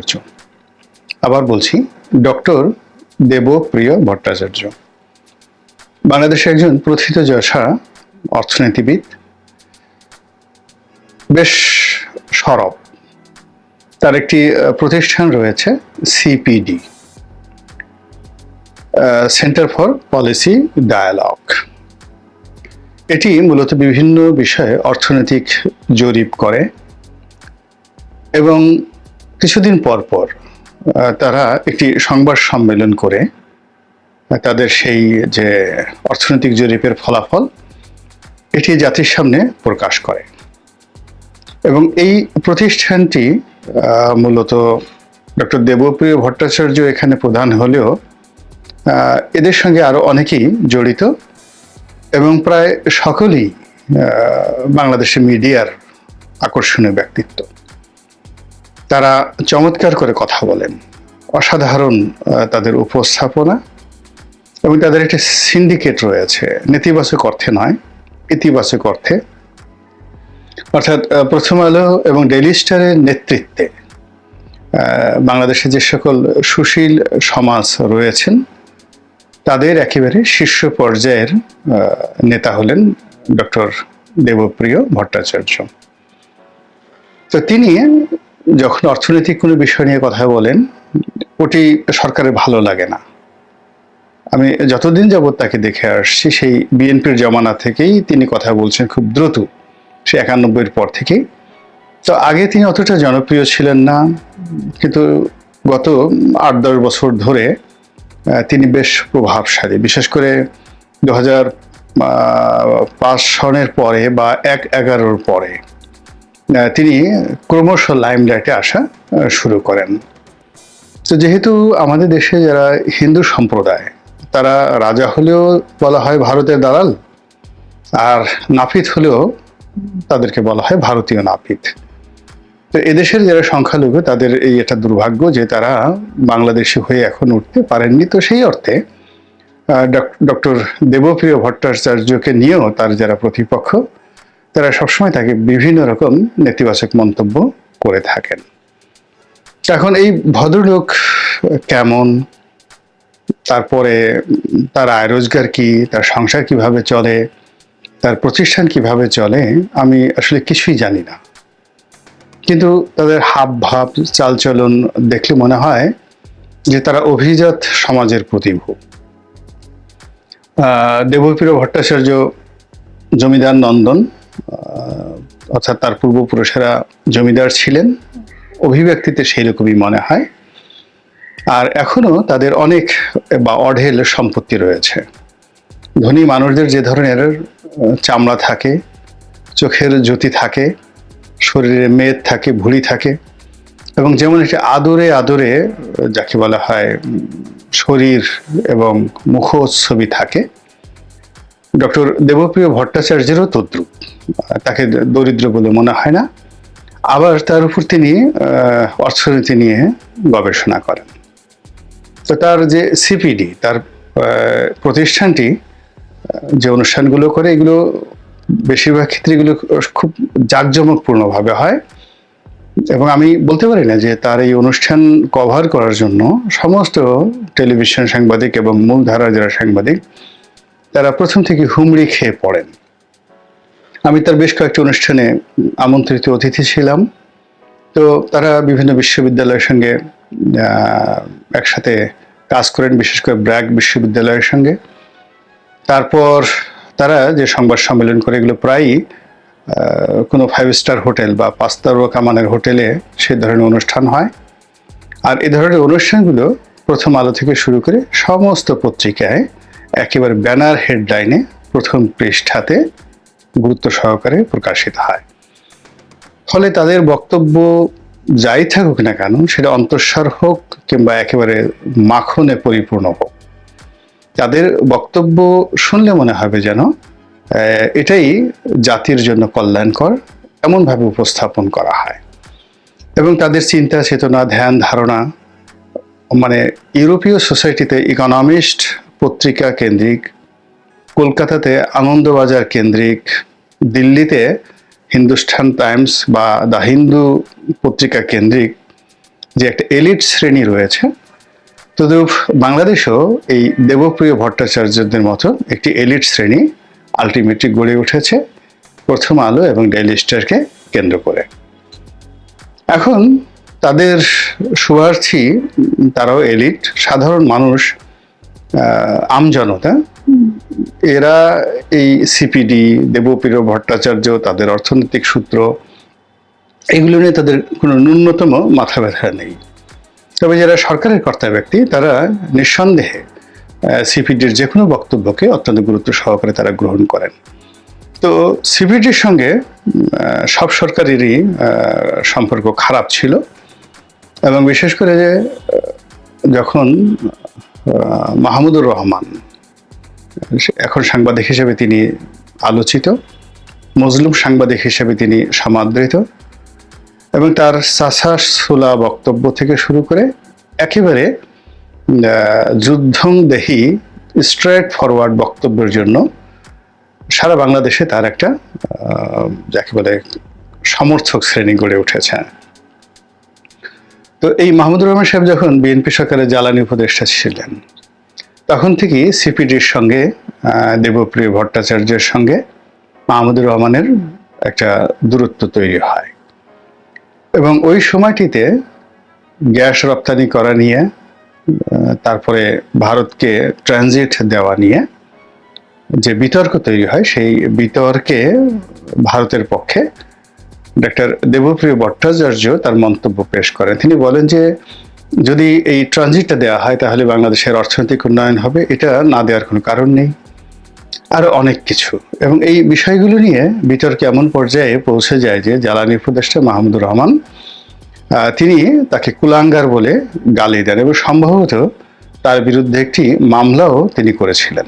ভট্টাচার্য আবার বলছি, ডক্টর দেবপ্রিয় ভট্টাচার্য বাংলাদেশের একজন প্রথিতযশা অর্থনীতিবিদ, বেশ সরব। তার একটি প্রতিষ্ঠান রয়েছে CPD centre for policy dialogue এটি মূলত বিভিন্ন বিষয়ে অর্থনৈতিক জরিপ করে এবং কিছুদিন পর পর তারা একটি সংবাদ সম্মেলন করে তাদের সেই যে অর্থনৈতিক জরিপের ফলাফল, এটি জাতির সামনে প্রকাশ করে। এবং এই প্রতিষ্ঠানটি মূলত ডক্টর দেবপ্রিয় ভট্টাচার্য এখানে প্রধান হলেও এদের সঙ্গে আরও অনেকেই জড়িত এবং প্রায় সকলেই বাংলাদেশের মিডিয়ার আকর্ষণীয় ব্যক্তিত্ব। তারা চমৎকার করে কথা বলেন। অসাধারণ তাদের উপস্থাপনা এবং তাদের একটি সিন্ডিকেট রয়েছে। নেতিবাচক অর্থে নয়, ইতিবাচক অর্থে। অর্থাৎ প্রথম আলো এবং ডেইলি স্টারের নেতৃত্বে বাংলাদেশে যে সকল সুশীল সমাজ রয়েছেন, তাদের একেবারে শীর্ষ পর্যায়ের নেতা হলেন ডক্টর দেবপ্রিয় ভট্টাচার্য। তো তিনি যখন অর্থনৈতিক কোনো বিষয় নিয়ে কথা বলেন, ওটি সরকারের ভালো লাগে না। আমি যতদিন যাবৎ তাকে দেখে আসছি, সেই বিএনপির জমানা থেকেই তিনি কথা বলছেন খুব দ্রুত, সে একানব্বইয়ের পর থেকেই তো আগে তিনি অতটা জনপ্রিয় ছিলেন না, কিন্তু গত আট দশ বছর ধরে তিনি বেশ প্রভাবশালী। বিশেষ করে দু হাজার পাঁচ সনের পরে বা এক এগারোর পরে। তিনি ক্রমশ লাইমলাইটে আসা শুরু করেন। তো যেহেতু আমাদের দেশে যারা হিন্দু সম্প্রদায়, তারা রাজা হলেও বলা হয় ভারতের দালাল, আর নাপিত হলেও তাদেরকে বলা হয় ভারতীয় নাপিত। তো এদেশের যারা সংখ্যালঘু, তাদের এই এটা দুর্ভাগ্য যে তারা বাংলাদেশি হয়ে এখন উঠতে পারেননি। তো সেই অর্থে ডক্টর দেবপ্রিয় ভট্টাচার্যকে নিয়েও তার যারা প্রতিপক্ষ তারা সবসময় তাকে বিভিন্ন রকম নেতিবাচক মন্তব্য করে থাকেন। এখন এই ভদ্রলোক কেমন? তারপরে তার আয় রোজগার কি? তার সংসার কীভাবে চলে? তার প্রতিষ্ঠান কীভাবে চলে? আমি আসলে কিছুই জানি না। কিন্তু তাদের হাব ভাব চালচলন দেখলে মনে হয় যে তারা অভিজাত সমাজের প্রতিভূ। দেবপ্রিয় ভট্টাচার্য, জমিদার নন্দন অর্থাৎ তার পূর্বপুরুষেরা জমিদার ছিলেন, অভিব্যক্তিতে সেই রকমই মনে হয়। আর এখনও তাদের অনেক বা অঢেল সম্পত্তি রয়েছে। ধনী মানুষদের যে ধরনের চামড়া থাকে, চোখের জ্যোতি থাকে, শরীরে মেদ থাকে, ভুঁড়ি থাকে, এবং যেমন একটি আদরে আদরে, যাকে বলা হয় শরীর এবং মুখচ্ছবি থাকে ডক্টর দেবপ্রিয় ভট্টাচার্যেরও তদ্রুপ। তাকে দরিদ্র বলে মনে হয় না। আবার তার উপর তিনি অর্থনীতি নিয়ে গবেষণা করেন। তো তার যে সিপিডি, তার প্রতিষ্ঠানটি যে অনুষ্ঠানগুলো করে, এগুলো বেশিরভাগ ক্ষেত্রে এগুলো খুব জাঁকজমকপূর্ণভাবে হয়। এবং আমি বলতে পারি না যে তার এই অনুষ্ঠান কভার করার জন্য সমস্ত টেলিভিশন সাংবাদিক এবং মূলধারার যারা সাংবাদিক তারা প্রথম থেকে হুমড়ি খেয়ে পড়েন। আমি তার বেশ কয়েকটি অনুষ্ঠানে আমন্ত্রিত অতিথি ছিলাম। তো তারা বিভিন্ন বিশ্ববিদ্যালয়ের সঙ্গে একসাথে কাজ করেন, বিশেষ করে ব্র্যাক বিশ্ববিদ্যালয়ের সঙ্গে। তারপর তারা যে সংবাদ সম্মেলন করে, এগুলো প্রায়ই কোনো ফাইভ স্টার হোটেল বা পাঁচ তারকা হোটেলে সে ধরনের অনুষ্ঠান হয়। আর এ ধরনের অনুষ্ঠানগুলো প্রথম আলো থেকে শুরু করে সমস্ত পত্রিকায় একেবারে ব্যানার হেডলাইনে প্রথম পৃষ্ঠাতে গুরুত্ব সহকারে প্রকাশিত হয়। ফলে তাদের বক্তব্য যাই থাকুক না কেন, সেটা অন্তঃসার হোক কিংবা একেবারে মাখনে পরিপূর্ণ হোক। তাদের বক্তব্য শুনলে মনে হবে যেন এটাই জাতির জন্য কল্যাণকর, এমনভাবে উপস্থাপন করা হয়। এবং তাদের চিন্তা, চেতনা, ধ্যান, ধারণা মানে ইউরোপীয় সোসাইটিতে ইকোনমিস্ট পত্রিকা কেন্দ্রিক, কলকাতাতে আনন্দবাজার কেন্দ্রিক, দিল্লিতে হিন্দুস্তান টাইমস বা দ্য হিন্দু পত্রিকা কেন্দ্রিক যে একটা এলিট শ্রেণি রয়েছে, তদুপ বাংলাদেশেও এই দেবপ্রিয় ভট্টাচার্যদের মতো একটি এলিট শ্রেণি আলটিমেটলি গড়ে উঠেছে প্রথম আলো এবং ডেইলি স্টারকে কেন্দ্র করে। এখন তাদের শুভার্থী তারাও এলিট, সাধারণ মানুষ আমজনতা এরা এই সিপিডি দেবপ্রিয় ভট্টাচার্য, তাদের অর্থনৈতিক সূত্র, এগুলো নিয়ে তাদের কোনো ন্যূনতম মাথা ব্যথা নেই। তবে যারা সরকারের কর্তা ব্যক্তি, তারা নিঃসন্দেহে সিপিডির যে কোনো বক্তব্যকে অত্যন্ত গুরুত্ব সহকারে তারা গ্রহণ করেন। তো সিপিডির সঙ্গে সব সরকারেরই সম্পর্ক খারাপ ছিল এবং বিশেষ করে যে যখন মাহমুদুর রহমান। এখন সাংবাদিক হিসেবে তিনি আলোচিত, মজলুম সাংবাদিক হিসেবে তিনি সমাদৃত এবং তার সাসা সুলা বক্তব্য থেকে শুরু করে একেবারে যুদ্ধং দেহি স্ট্রেট ফরওয়ার্ড বক্তব্যের জন্য সারা বাংলাদেশে তার একটা যাকে বলে সমর্থক শ্রেণি গড়ে উঠেছে। তো এই মাহমুদুর রহমান সাহেব যখন বিএনপি সরকারের জ্বালানি উপদেষ্টা ছিলেন, তখন থেকেই সিপিডির সঙ্গে দেবপ্রিয় ভট্টাচার্যের সঙ্গে মাহমুদুর রহমানের একটা দূরত্ব তৈরি হয়। এবং ওই সময়টিতে গ্যাস রপ্তানি করা নিয়ে তারপরে ভারতকে ট্রানজিট দেওয়া নিয়ে যে বিতর্ক তৈরি হয়, সেই বিতর্কে ভারতের পক্ষে ডক্টর দেবপ্রিয় ভট্টাচার্য তার মন্তব্য পেশ করেন। তিনি বলেন যে, যদি এই ট্রানজিটটা দেওয়া হয়, তাহলে বাংলাদেশের অর্থনৈতিক উন্নয়ন হবে। এটা না দেওয়ার কোনো কারণ নেই। আরও অনেক কিছু। এবং এই বিষয়গুলো নিয়ে বিতর্ক এমন পর্যায়ে পৌঁছে যায় যে, জ্বালানি উপদেষ্টা মাহমুদুর রহমান তিনি তাকে কুলাঙ্গার বলে গালি দেন এবং সম্ভবত তার বিরুদ্ধে একটি মামলাও তিনি করেছিলেন।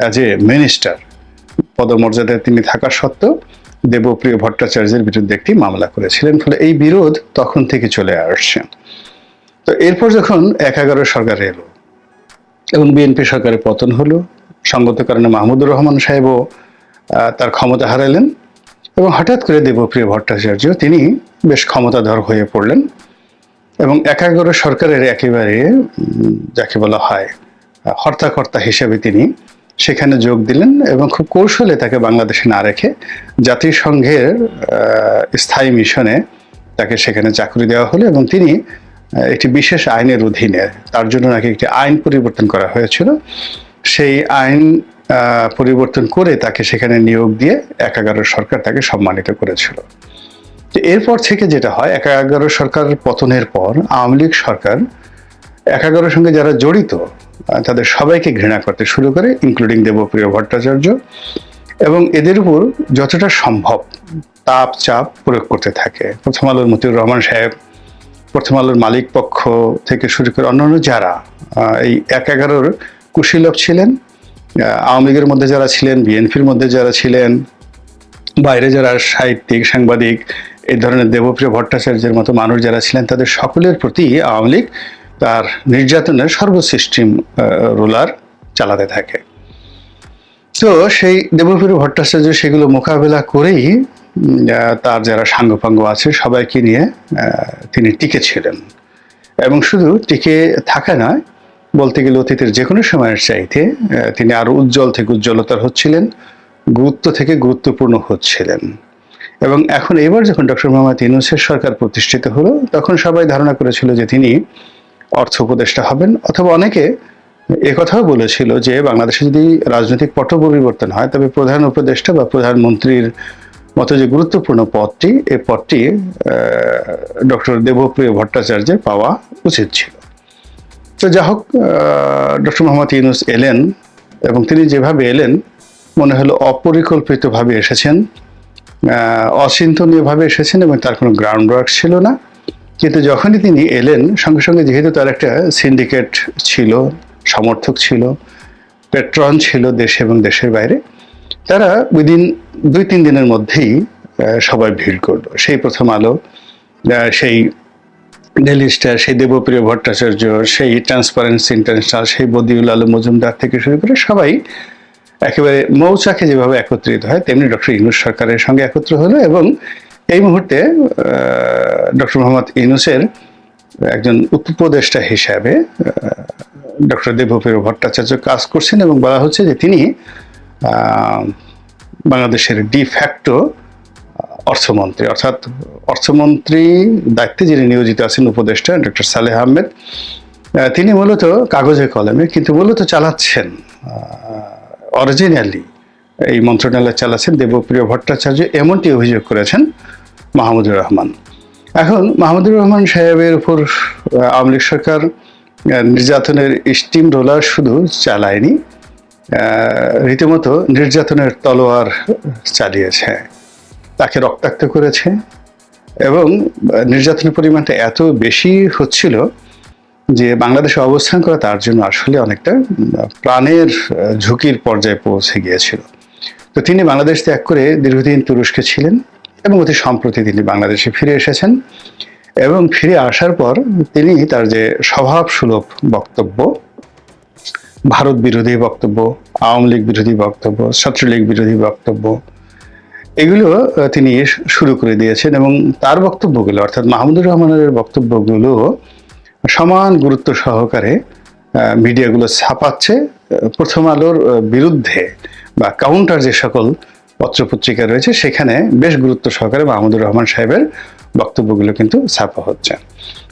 অ্যাজ এ মিনিস্টার পদমর্যাদায় তিনি থাকা সত্ত্বেও দেবপ্রিয় ভট্টাচার্যের বিরুদ্ধে একটি মামলা করেছিলেন, ফলে এই বিরোধ তখন থেকে চলে আসছে। তো এরপর যখন এক এগারো সরকার এলো এবং বিএনপি সরকারের পতন হলো, সঙ্গত কারণে মাহমুদুর রহমান সাহেবও তার ক্ষমতা হারালেন এবং হঠাৎ করে দেবপ্রিয় ভট্টাচার্য তিনি বেশ ক্ষমতাধর হয়ে পড়লেন এবং এক এগারো সরকারের একেবারে যাকে বলা হয়, হর্তাকর্তা হিসেবে তিনি সেখানে যোগ দিলেন এবং খুব কৌশলে তাকে বাংলাদেশে না রেখে জাতিসংঘের স্থায়ী মিশনে তাকে সেখানে চাকরি দেওয়া হলো এবং তিনি একটি বিশেষ আইনের অধীনে, তার জন্য নাকি একটি আইন পরিবর্তন করা হয়েছিল। সেই আইন পরিবর্তন করে তাকে সেখানে নিয়োগ দিয়ে এক এগারো সরকার তাকে সম্মানিত করেছিল। এরপর থেকে যেটা হয় এক এগারো সরকারের পতনের পর আওয়ামী লীগ সরকার এক এগারোর সঙ্গে যারা জড়িত তাদের সবাইকে ঘৃণা করতে শুরু করে ইনক্লুডিং দেবপ্রিয় ভট্টাচার্য, এবং এদের উপর যতটা সম্ভব তাপ চাপ প্রয়োগ করতে থাকে। প্রথম আলোর মতিউর রহমান সাহেব প্রথম আলোর মালিক পক্ষ থেকে শুরু করে অন্যান্য যারা এই এক এগারোর কুশীলভ ছিলেন আওয়ামী লীগের মধ্যে যারা ছিলেন, বিএনপির মধ্যে যারা ছিলেন, বাইরে যারা সাহিত্যিক, সাংবাদিক, এই ধরনের দেবপ্রিয় ভট্টাচার্যের মতো মানুষ যারা ছিলেন, তাদের সকলের প্রতি আওয়ামী লীগ তার নির্যাতনের সর্বসৃষ্টিম রোলার চালাতে থাকে। তো সেই দেবপ্রিয় ভট্টাচার্য সেগুলো মোকাবেলা করেই তার যারা সাঙ্গপাঙ্গ আছে সবাইকে নিয়ে তিনি টিকে ছিলেন। এবং শুধু টিকে থাকা নয়, বলতে গেলে অতীতের যে কোনো সময়ের চাইতে তিনি আরও উজ্জ্বল থেকে উজ্জ্বলতার হচ্ছিলেন, গুরুত্ব থেকে গুরুত্বপূর্ণ হচ্ছিলেন। এবং এখন এবার যখন ডক্টর মোহাম্মদ ইউনুসের সরকার প্রতিষ্ঠিত হলো, তখন সবাই ধারণা করেছিল যে তিনি অর্থ উপদেষ্টা হবেন। অথবা অনেকে কথাও বলেছিল যে বাংলাদেশে যদি রাজনৈতিক পট পরিবর্তন হয়, তবে প্রধান উপদেষ্টা বা প্রধানমন্ত্রীর মতো যে গুরুত্বপূর্ণ পদটি, এ পদটি ডক্টর দেবপ্রিয় ভট্টাচার্যের পাওয়া উচিত ছিল। তো যা হোক ডক্টর মোহাম্মদ ইউনুস এলেন এবং তিনি যেভাবে এলেন, মনে হলো অপরিকল্পিতভাবে এসেছেন অচিন্তনীয়ভাবে এসেছেন এবং তার কোনো গ্রাউন্ড ওয়ার্ক ছিল না। কিন্তু যখনই তিনি এলেন, সঙ্গে সঙ্গে যেহেতু তার একটা সিন্ডিকেট ছিল, সমর্থক ছিল পেট্রন ছিল দেশে এবং দেশের বাইরে, তারা উইদিন দুই তিন দিনের মধ্যেই সবাই ভিড় করল। সেই প্রথম আলো সেই ডেলি স্টার সেই দেবপ্রিয় ভট্টাচার্য, সেই ট্রান্সপারেন্সি ইন্টারন্যাশনাল সেই বদিউল আলম মজুমদার থেকে শুরু করে সবাই একেবারে মৌচাকে যেভাবে একত্রিত হয়, তেমনি ডক্টর ইউনুস সরকারের সঙ্গে একত্র হলো এবং এই মুহূর্তে ডক্টর মোহাম্মদ ইউনুসের একজন উপদেষ্টা হিসাবে ডক্টর দেবপ্রিয় ভট্টাচার্য কাজ করছেন এবং বলা হচ্ছে যে তিনি বাংলাদেশের ডিফ্যাক্টো অর্থমন্ত্রী। অর্থাৎ অর্থমন্ত্রী দায়িত্বে যিনি নিয়োজিত আছেন উপদেষ্টা ডক্টর সালেহ আহমেদ তিনি মূলত কাগজে কলমে কিন্তু মূলত চালাচ্ছেন অরিজিনালি এই মন্ত্রণালয় চালাচ্ছেন দেবপ্রিয় ভট্টাচার্য। এমনটি অভিযোগ করেছেন মাহমুদুর রহমান। এখন মাহমুদুর রহমান সাহেবের উপর আওয়ামী লীগ সরকার নির্যাতনের স্টিম রোলার শুধু চালায়নি রীতিমতো নির্যাতনের তলোয়ার চালিয়েছে, তাকে রক্তাক্ত করেছে এবং নির্যাতনের পরিমাণটা এত বেশি হচ্ছিল যে বাংলাদেশে অবস্থান করা তার জন্য আসলে অনেকটা প্রাণের ঝুঁকির পর্যায়ে পৌঁছে গিয়েছিল। তো তিনি বাংলাদেশ ত্যাগ করে দীর্ঘদিন তুরস্কে ছিলেন। এবং অতি সম্প্রতি তিনি বাংলাদেশে ফিরে এসেছেন এবং ফিরে আসার পর তিনি তার যে স্বভাব সুলভ বক্তব্য, ভারত বিরোধী বক্তব্য, আওয়ামী লীগ বিরোধী বক্তব্য, ছাত্রলীগ বিরোধী বক্তব্য, এগুলো তিনি শুরু করে দিয়েছেন এবং তার বক্তব্যগুলো, অর্থাৎ মাহমুদুর রহমানের বক্তব্যগুলো সমান গুরুত্ব সহকারে মিডিয়াগুলো ছাপাচ্ছে প্রথম আলোর বিরুদ্ধে বা কাউন্টার যে সকল পত্রপত্রিকা রয়েছে, সেখানে বেশ গুরুত্ব সহকারে মাহমুদুর রহমান সাহেবের বক্তব্যগুলো কিন্তু ছাপা হচ্ছে।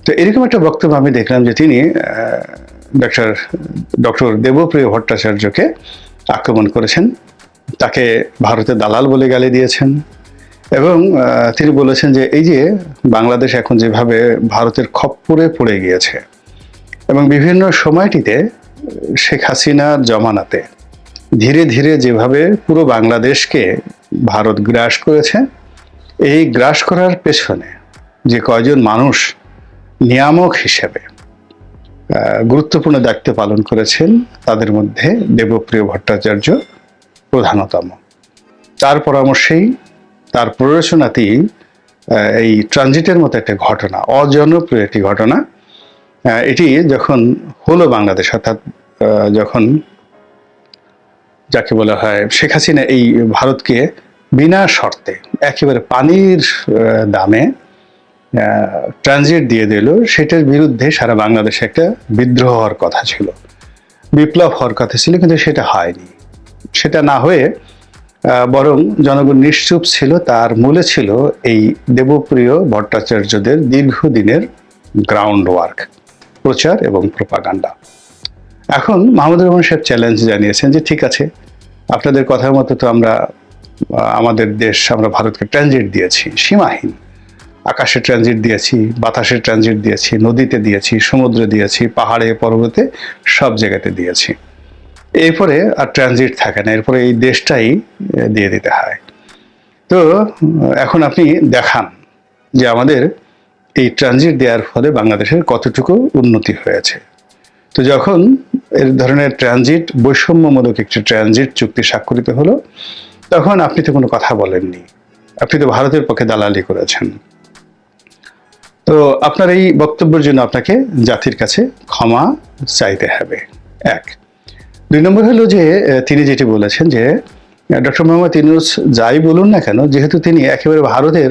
তো এরকম একটা বক্তব্য আমি দেখলাম যে তিনি ডক্টর ডক্টর দেবপ্রিয় ভট্টাচার্যকে আক্রমণ করেছেন। তাকে ভারতের দালাল বলে গালি দিয়েছেন। এবং তিনি বলেছেন যে এই যে বাংলাদেশ এখন যেভাবে ভারতের খপ্পরে পড়ে গিয়েছে এবং বিভিন্ন সময়টিতে শেখ হাসিনার জমানাতে ধীরে ধীরে যেভাবে পুরো বাংলাদেশকে ভারত গ্রাস করেছে, এই গ্রাস করার পেছনে যে কয়জন মানুষ নিয়ামক হিসেবে গুরুত্বপূর্ণ দায়িত্ব পালন করেছেন, তাদের মধ্যে দেবপ্রিয় ভট্টাচার্য প্রধানতম। তার পরামর্শেই, তার প্ররোচনাতেই এই ট্রানজিটের মতো একটা ঘটনা, অজনপ্রিয় একটি ঘটনা এটি যখন হলো বাংলাদেশ, অর্থাৎ যখন যাকে বলা হয় শেখ হাসিনা এই ভারতকে বিনা শর্তে একেবারে পানির দামে ট্রানজিট দিয়ে দিল। সেটার বিরুদ্ধে সারা বাংলাদেশে একটা বিদ্রোহ হওয়ার কথা ছিল। বিপ্লব হওয়ার কথা ছিল, কিন্তু সেটা হয়নি। সেটা না হয়ে বরং জনগণ নিশ্চুপ ছিল, তার মূলে ছিল এই দেবপ্রিয় ভট্টাচার্যদের দীর্ঘদিনের গ্রাউন্ড ওয়ার্ক প্রচার এবং প্রপাগান্ডা এখন মাহমুদুর রহমান সাহেব চ্যালেঞ্জ জানিয়েছেন যে, ঠিক আছে, আপনাদের কথার মতো তো আমরা আমাদের দেশ, আমরা ভারতকে ট্রানজিট দিয়েছি, সীমাহীন। আকাশে ট্রানজিট দিয়েছি, বাতাসে ট্রানজিট দিয়েছি, নদীতে দিয়েছি, সমুদ্রে দিয়েছি, পাহাড়ে, পর্বতে সব জায়গাতে দিয়েছি। এরপরে আর ট্রানজিট থাকে না, এরপরে এই দেশটাই দিয়ে দিতে হয়। তো, এখন আপনি দেখান যে আমাদের এই ট্রানজিট দেওয়ার ফলে বাংলাদেশের কতটুকু উন্নতি হয়েছে। তো যখন এর ধরনের ট্রানজিট বৈষম্যমূলক একটি ট্রানজিট চুক্তি স্বাক্ষরিত হলো, তখন আপনি তো কোনো কথা বলেননি। আপনি তো ভারতের পক্ষে দালালি করেছেন। তো আপনার এই বক্তব্যের জন্য আপনাকে জাতির কাছে ক্ষমা চাইতে হবে। এক। দুই নম্বর হলো যে তিনি যেটি বলেছেন যে ডক্টর মোহাম্মদ ইনুস যাই বলুন না কেন, যেহেতু তিনি একেবারে ভারতের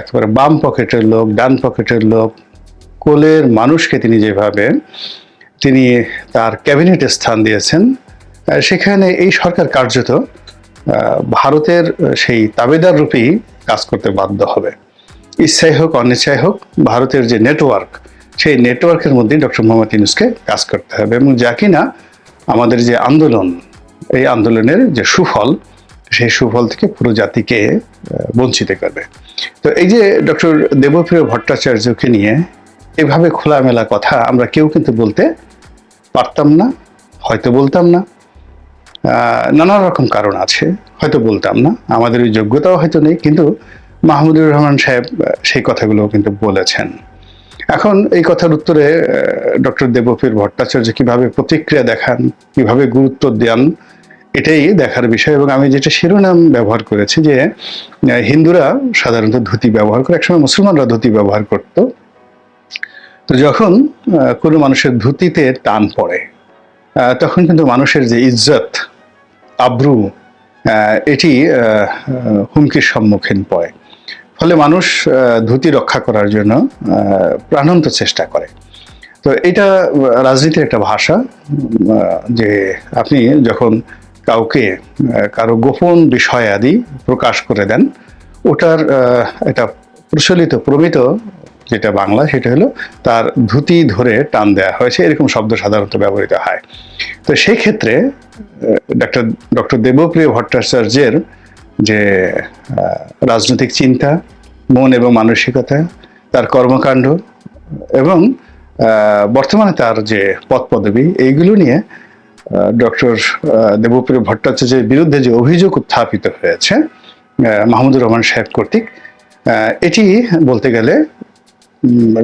একেবারে বাম পকেটের লোক, ডান পকেটের লোক কোলের মানুষকে তিনি যেভাবে তিনি তার ক্যাবিনেটে স্থান দিয়েছেন সেখানে এই সরকার কার্যত ভারতের সেই তাবেদার রূপেই কাজ করতে বাধ্য হবে। ইচ্ছাই হোক, অনিচ্ছাই হোক, ভারতের যে নেটওয়ার্ক, সেই নেটওয়ার্কের মধ্যেই ডক্টর মোহাম্মদ ইউনুসকে কাজ করতে হবে এবং যা কিনা আমাদের যে আন্দোলন, এই আন্দোলনের যে সুফল, সেই সুফল থেকে পুরো জাতিকে বঞ্চিত করবে। তো এই যে ডক্টর দেবপ্রিয় ভট্টাচার্যকে নিয়ে এভাবে খোলামেলা কথা আমরা কেউ কিন্তু বলতে পারতাম না, হয়তো বলতাম না। নানা রকম কারণ আছে, হয়তো বলতাম না। আমাদের ওই যোগ্যতাও হয়তো নেই, কিন্তু মাহমুদুর রহমান সাহেব সেই কথাগুলো কিন্তু বলেছেন। এখন এই কথার উত্তরে ডক্টর দেবপীর ভট্টাচার্য কীভাবে প্রতিক্রিয়া দেখান, কীভাবে গুরুত্ব দেন, এটাই দেখার বিষয়। এবং আমি যেটা শিরোনাম ব্যবহার করেছি যে হিন্দুরা সাধারণত ধুতি ব্যবহার করে, একসময় মুসলমানরা ধুতি ব্যবহার করত। তো যখন কোনো মানুষের ধুতিতে টান পড়ে তখন কিন্তু মানুষের যে ইজ্জত, আব্রু এটি হুমকির সম্মুখীন পড়ে। ফলে মানুষ ধুতি রক্ষা করার জন্য প্রাণান্ত চেষ্টা করে। তো এটা, রাজনীতির একটা ভাষা যে আপনি যখন কাউকে কারও গোপন বিষয় আদি প্রকাশ করে দেন, ওটার এটা প্রচলিত, প্রমিত যেটা বাংলা, সেটা হলো তার ধুতি ধরে টান দেওয়া হয়েছে, এরকম শব্দ সাধারণত ব্যবহৃত হয়। তো সেই ক্ষেত্রে ডাক্তার, ডক্টর দেবপ্রিয় ভট্টাচার্যের যে রাজনৈতিক চিন্তা, মন এবং মানসিকতা, তার কর্মকাণ্ড এবং বর্তমানে তার যে পদ পদবি এইগুলো নিয়ে ডক্টর দেবপ্রিয় ভট্টাচার্যের বিরুদ্ধে যে অভিযোগ উত্থাপিত হয়েছে মাহমুদুর রহমান সাহেব কর্তৃক এটি বলতে গেলে y